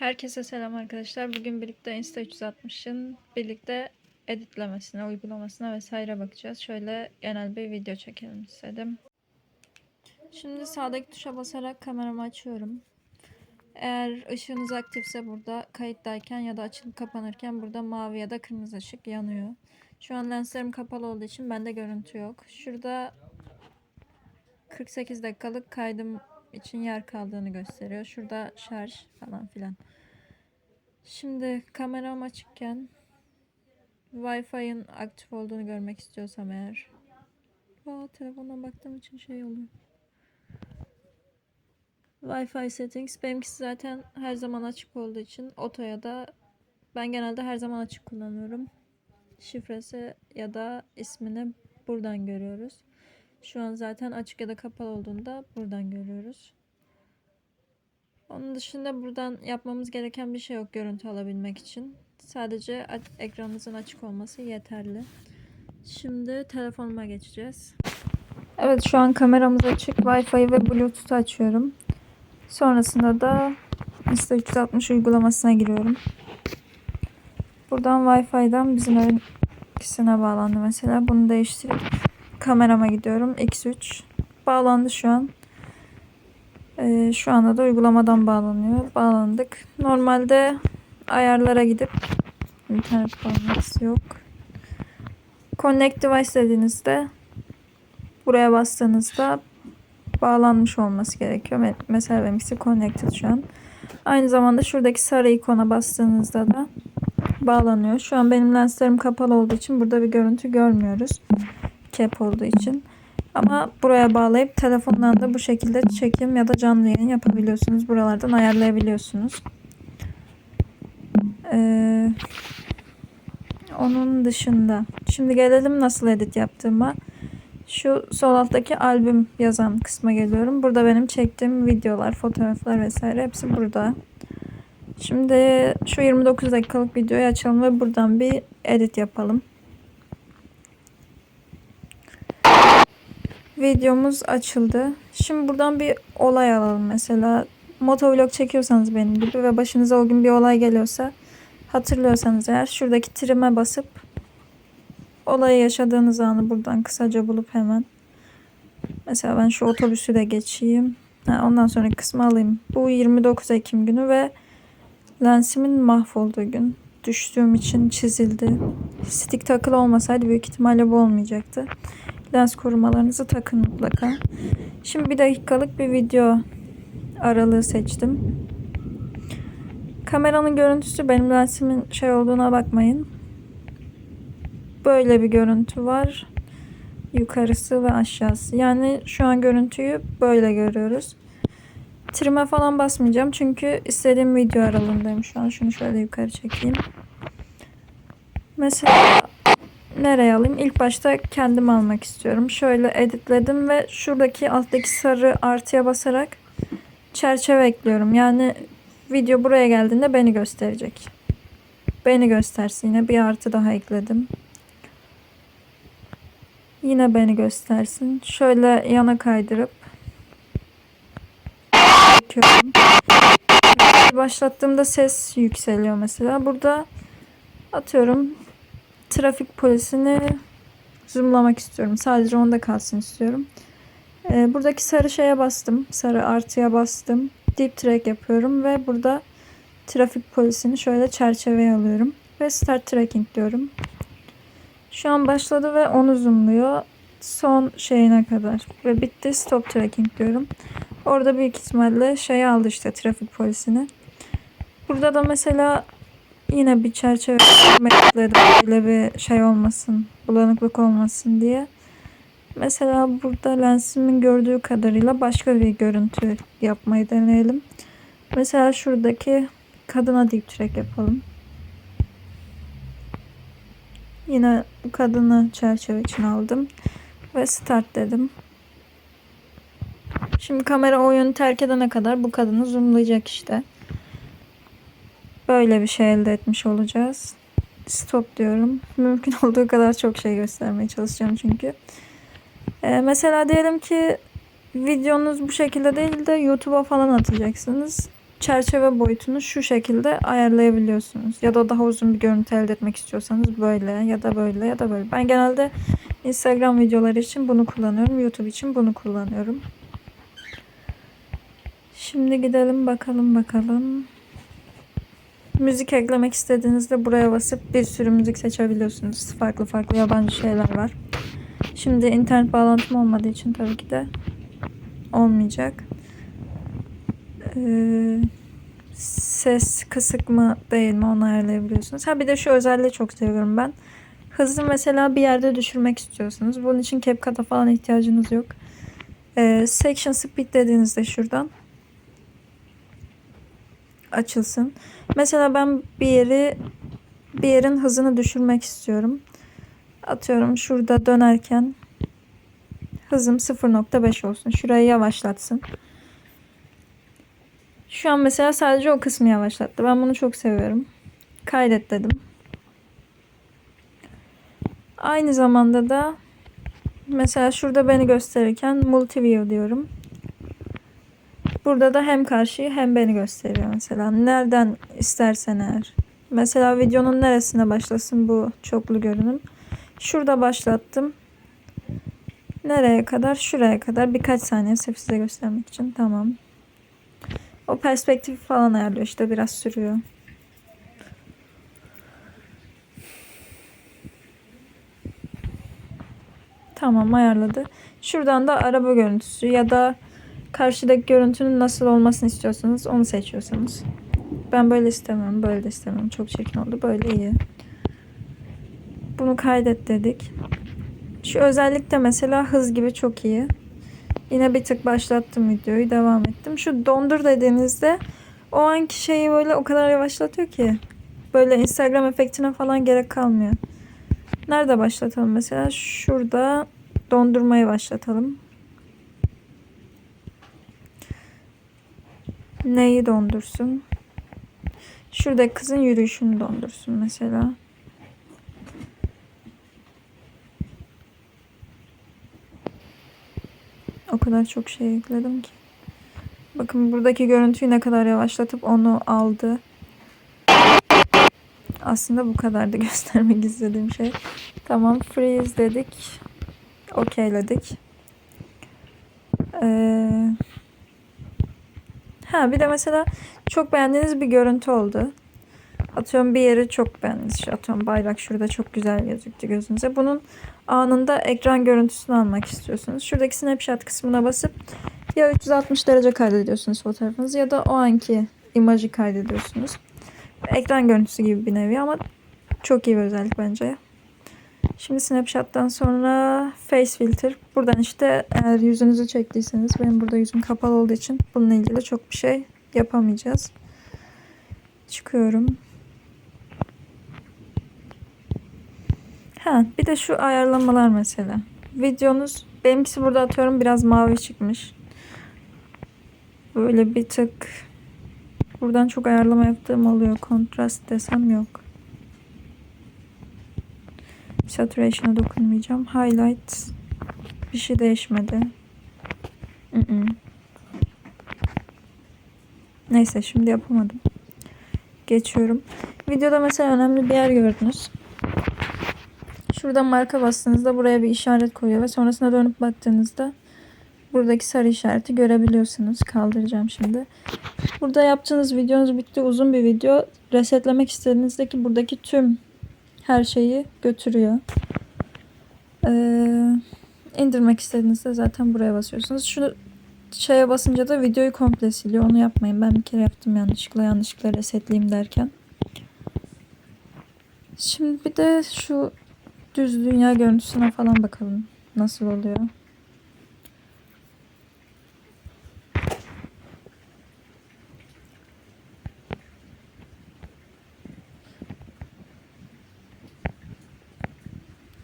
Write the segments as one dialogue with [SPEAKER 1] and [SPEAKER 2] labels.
[SPEAKER 1] Herkese selam arkadaşlar. Bugün birlikte Insta 360'ın birlikte editlemesine, uygulamasına vesaire bakacağız. Şöyle genel bir video çekelim istedim. Şimdi sağdaki tuşa basarak kameramı açıyorum. Eğer ışığınız aktifse burada kayıttayken ya da açılıp kapanırken burada mavi ya da kırmızı ışık yanıyor. Şu an lenslerim kapalı olduğu için bende görüntü yok. Şurada 48 dakikalık kaydım için yer kaldığını gösteriyor. Şurada şarj falan filan. Şimdi kameram açıkken Wi-Fi'ın aktif olduğunu görmek istiyorsam eğer. Aa, telefondan baktığım için şey oluyor. Wi-Fi settings benimkisi zaten her zaman açık olduğu için otoya da ben genelde her zaman açık kullanıyorum. Şifresi ya da ismini buradan görüyoruz. Şu an zaten açık ya da kapalı olduğunda buradan görüyoruz. Onun dışında buradan yapmamız gereken bir şey yok görüntü alabilmek için. Sadece ekranınızın açık olması yeterli. Şimdi telefonuma geçeceğiz. Evet şu an kameramız açık. Wi-Fi ve Bluetooth açıyorum. Sonrasında da Insta360 uygulamasına giriyorum. Buradan Wi-Fi'den bizim ikisine bağlandı mesela. Bunu değiştirip kamerama gidiyorum. X3 bağlandı şu an. Ee, şu anda da uygulamadan bağlanıyor. Bağlandık. Normalde ayarlara gidip internet bağlantısı yok. Connect device dediğinizde buraya bastığınızda bağlanmış olması gerekiyor. Mesela benimkisi connected şu an. Aynı zamanda şuradaki sarı ikona bastığınızda da bağlanıyor. Şu an benim lenslerim kapalı olduğu için burada bir görüntü görmüyoruz. Cap olduğu için. Ama buraya bağlayıp telefondan da bu şekilde çekim ya da canlı yayın yapabiliyorsunuz. Buralardan ayarlayabiliyorsunuz. Ee, onun dışında. Şimdi gelelim nasıl edit yaptığıma. Şu sol alttaki albüm yazan kısma geliyorum. Burada benim çektiğim videolar, fotoğraflar vesaire hepsi burada. Şimdi şu 29 dakikalık videoyu açalım ve buradan bir edit yapalım. Videomuz açıldı. Şimdi buradan bir olay alalım mesela. Motovlog çekiyorsanız benim gibi ve başınıza o gün bir olay geliyorsa hatırlıyorsanız eğer şuradaki trime basıp olayı yaşadığınız anı buradan kısaca bulup hemen mesela ben şu otobüsü de geçeyim. Ha, ondan sonraki kısmı alayım. Bu 29 Ekim günü ve lensimin mahvolduğu gün. Düştüğüm için çizildi. Stick takılı olmasaydı büyük ihtimalle bu olmayacaktı. Lens korumalarınızı takın mutlaka. Şimdi bir dakikalık bir video aralığı seçtim. Kameranın görüntüsü benim lensimin şey olduğuna bakmayın. Böyle bir görüntü var. Yukarısı ve aşağısı. Yani şu an görüntüyü böyle görüyoruz. Trim'e falan basmayacağım çünkü istediğim video aralığındayım şu an. Şunu şöyle yukarı çekeyim. Mesela nereye alayım? İlk başta kendim almak istiyorum. Şöyle editledim ve şuradaki alttaki sarı artıya basarak çerçeve ekliyorum. Yani video buraya geldiğinde beni gösterecek. Beni göstersin. Yine bir artı daha ekledim. Yine beni göstersin. Şöyle yana kaydırıp çekiyorum. Başlattığımda ses yükseliyor mesela. Burada atıyorum trafik polisini zoomlamak istiyorum. Sadece onda kalsın istiyorum. Ee, buradaki sarı şeye bastım. Sarı artıya bastım. Deep track yapıyorum ve burada trafik polisini şöyle çerçeveye alıyorum. Ve start tracking diyorum. Şu an başladı ve onu zoomluyor. Son şeyine kadar. Ve bitti stop tracking diyorum. Orada büyük ihtimalle şey aldı işte trafik polisini. Burada da mesela yine bir çerçeve. Böyle bir şey olmasın. Bulanıklık olmasın diye. Mesela burada lensimin gördüğü kadarıyla başka bir görüntü yapmayı deneyelim. Mesela şuradaki kadına deep track yapalım. Yine bu kadını çerçeve için aldım. Ve start dedim. Şimdi kamera o yönü terk edene kadar bu kadını zoomlayacak işte. Böyle bir şey elde etmiş olacağız. Stop diyorum. Mümkün olduğu kadar çok şey göstermeye çalışacağım çünkü. Ee, mesela diyelim ki videonuz bu şekilde değil de YouTube'a falan atacaksınız. çerçeve boyutunu şu şekilde ayarlayabiliyorsunuz. Ya da daha uzun bir görüntü elde etmek istiyorsanız böyle ya da böyle ya da böyle. Ben genelde Instagram videoları için bunu kullanıyorum. YouTube için bunu kullanıyorum. Şimdi gidelim bakalım bakalım. Müzik eklemek istediğinizde buraya basıp bir sürü müzik seçebiliyorsunuz. Farklı farklı yabancı şeyler var. Şimdi internet bağlantım olmadığı için tabii ki de olmayacak. Ee, ses kısık mı değil mi onu ayarlayabiliyorsunuz. Ha bir de şu özelliği çok seviyorum ben. Hızı mesela bir yerde düşürmek istiyorsunuz. Bunun için CapCut'a falan ihtiyacınız yok. Ee, section speed dediğinizde şuradan açılsın. Mesela ben bir yeri bir yerin hızını düşürmek istiyorum. Atıyorum şurada dönerken hızım 0.5 olsun. Şurayı yavaşlatsın. Şu an mesela sadece o kısmı yavaşlattı. Ben bunu çok seviyorum. Kaydet dedim. Aynı zamanda da mesela şurada beni gösterirken multiview diyorum. Burada da hem karşıyı hem beni gösteriyor mesela. Nereden istersen eğer. Mesela videonun neresine başlasın bu çoklu görünüm. Şurada başlattım. Nereye kadar? Şuraya kadar birkaç saniye sırf size göstermek için. Tamam. O perspektifi falan ayarlıyor işte biraz sürüyor. Tamam ayarladı. Şuradan da araba görüntüsü ya da karşıdaki görüntünün nasıl olmasını istiyorsanız onu seçiyorsunuz. Ben böyle istemiyorum, böyle de istemiyorum. Çok çirkin oldu. Böyle iyi. Bunu kaydet dedik. Şu özellik de mesela hız gibi çok iyi. Yine bir tık başlattım videoyu, devam ettim. Şu dondur dediğinizde o anki şeyi böyle o kadar yavaşlatıyor ki. Böyle Instagram efektine falan gerek kalmıyor. Nerede başlatalım mesela? Şurada dondurmayı başlatalım. Neyi dondursun? Şurada kızın yürüyüşünü dondursun mesela. O kadar çok şey ekledim ki. Bakın buradaki görüntüyü ne kadar yavaşlatıp onu aldı. Aslında bu kadardı göstermek istediğim şey. Tamam freeze dedik. Okeyledik. Ee, ha bir de mesela çok beğendiğiniz bir görüntü oldu. Atıyorum bir yeri çok beğendiniz. Atıyorum bayrak şurada çok güzel gözüktü gözünüze. Bunun anında ekran görüntüsünü almak istiyorsunuz. Şuradaki snapshot kısmına basıp ya 360 derece kaydediyorsunuz fotoğrafınızı ya da o anki imajı kaydediyorsunuz. Ekran görüntüsü gibi bir nevi ama çok iyi bir özellik bence. Şimdi snapshot'tan sonra face filter. Buradan işte eğer yüzünüzü çektiyseniz benim burada yüzüm kapalı olduğu için bununla ilgili çok bir şey yapamayacağız. Çıkıyorum. Ha, bir de şu ayarlamalar mesela. Videonuz benimkisi burada atıyorum biraz mavi çıkmış. Böyle bir tık buradan çok ayarlama yaptığım oluyor. Kontrast desem yok. Saturation'a dokunmayacağım. Highlight bir şey değişmedi. Mm-mm. Neyse şimdi yapamadım. Geçiyorum. Videoda mesela önemli bir yer gördünüz. Şuradan marka bastığınızda buraya bir işaret koyuyor ve sonrasında dönüp baktığınızda buradaki sarı işareti görebiliyorsunuz. Kaldıracağım şimdi. Burada yaptığınız videonuz bitti. Uzun bir video. Resetlemek istediğinizdeki buradaki tüm her şeyi götürüyor. Ee, indirmek istediğinizde zaten buraya basıyorsunuz. Şunu şeye basınca da videoyu komple siliyor. Onu yapmayın. Ben bir kere yaptım yanlışlıkla. Yanlışlıkla resetleyeyim derken. Şimdi bir de şu düz dünya görüntüsüne falan bakalım. Nasıl oluyor?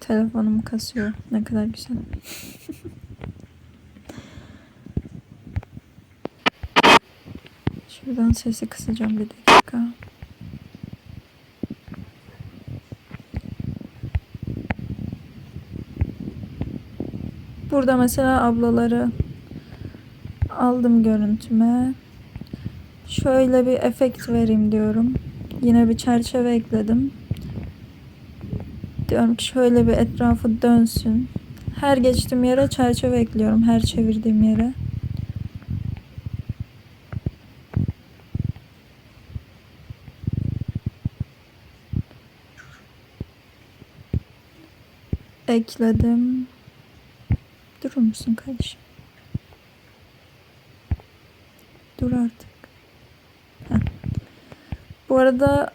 [SPEAKER 1] Telefonum kasıyor. Ne kadar güzel. Şuradan sesi kısacağım bir dakika. Burada mesela ablaları aldım görüntüme. Şöyle bir efekt vereyim diyorum. Yine bir çerçeve ekledim. Diyorum ki şöyle bir etrafı dönsün. Her geçtiğim yere çerçeve ekliyorum. Her çevirdiğim yere. Ekledim. Durur musun kardeşim? Dur artık. Heh. Bu arada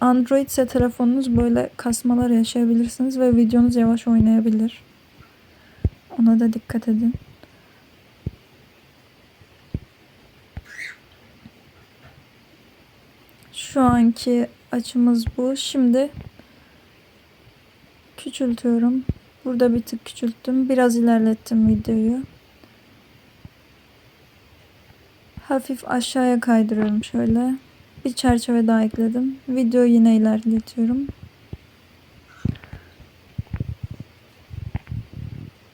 [SPEAKER 1] Android ise telefonunuz böyle kasmalar yaşayabilirsiniz ve videonuz yavaş oynayabilir. Ona da dikkat edin. Şu anki açımız bu. Şimdi küçültüyorum. Burada bir tık küçülttüm. Biraz ilerlettim videoyu. Hafif aşağıya kaydırıyorum şöyle. Bir çerçeve daha ekledim. Videoyu yine ilerletiyorum.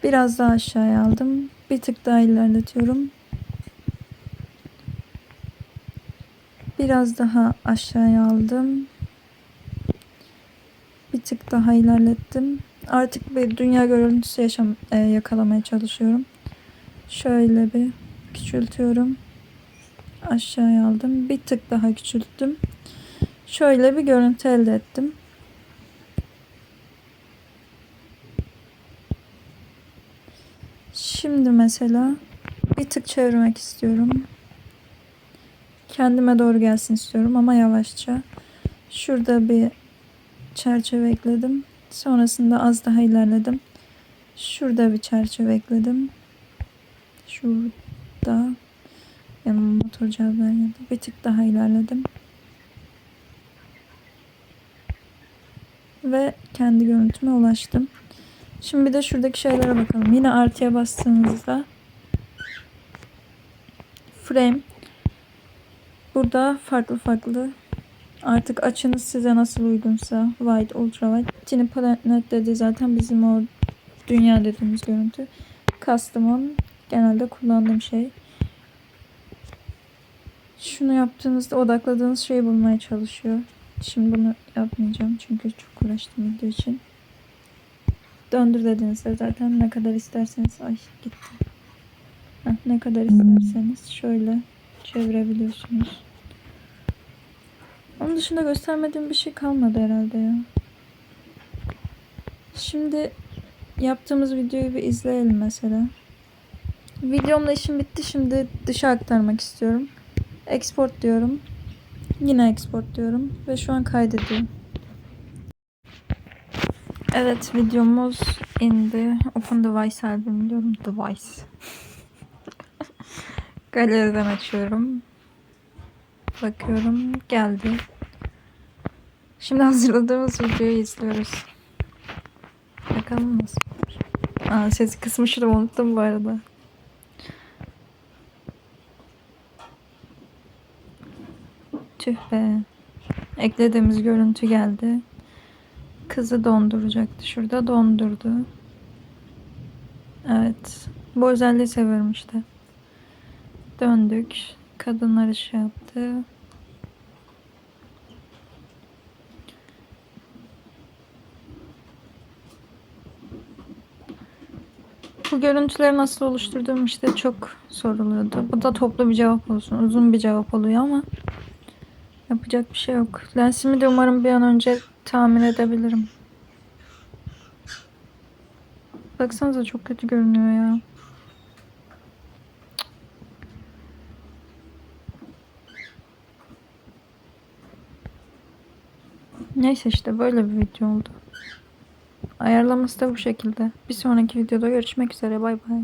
[SPEAKER 1] Biraz daha aşağıya aldım. Bir tık daha ilerletiyorum. Biraz daha aşağıya aldım. Bir tık daha ilerlettim. Artık bir dünya görüntüsü yaşam e, yakalamaya çalışıyorum. Şöyle bir küçültüyorum. Aşağıya aldım. Bir tık daha küçülttüm. Şöyle bir görüntü elde ettim. Şimdi mesela bir tık çevirmek istiyorum. Kendime doğru gelsin istiyorum ama yavaşça. Şurada bir çerçeve ekledim. Sonrasında az daha ilerledim. Şurada bir çerçeve ekledim. Şurada yanıma motor cihazlar geldi. Bir tık daha ilerledim. Ve kendi görüntüme ulaştım. Şimdi bir de şuradaki şeylere bakalım. Yine artıya bastığınızda frame burada farklı farklı artık açınız size nasıl uygunsa wide, ultra wide. Tiny planet dedi zaten bizim o dünya dediğimiz görüntü. Custom on genelde kullandığım şey. Şunu yaptığınızda odakladığınız şeyi bulmaya çalışıyor. Şimdi bunu yapmayacağım çünkü çok uğraştım video için. Döndür dediğinizde zaten ne kadar isterseniz ay gitti. Heh, ne kadar isterseniz şöyle çevirebiliyorsunuz. Onun dışında göstermediğim bir şey kalmadı herhalde ya. Şimdi yaptığımız videoyu bir izleyelim mesela. Videomla işim bitti. Şimdi dışa aktarmak istiyorum. Export diyorum. Yine export diyorum. Ve şu an kaydediyorum. Evet videomuz indi. Open device albüm diyorum. Device. Galeriden açıyorum. Bakıyorum. Geldi. Şimdi hazırladığımız videoyu izliyoruz. Bakalım nasıl. Aa, sesi kısmıştım unuttum bu arada. Tüh be. Eklediğimiz görüntü geldi. Kızı donduracaktı. Şurada dondurdu. Evet. Bu özelliği seviyorum işte. Döndük. Kadınlar iş yaptı. Bu görüntüleri nasıl oluşturduğum işte çok soruluyordu. Bu da toplu bir cevap olsun. Uzun bir cevap oluyor ama yapacak bir şey yok. Lensimi de umarım bir an önce tamir edebilirim. Baksanıza çok kötü görünüyor ya. Neyse işte böyle bir video oldu. Ayarlaması da bu şekilde. Bir sonraki videoda görüşmek üzere. Bay bay.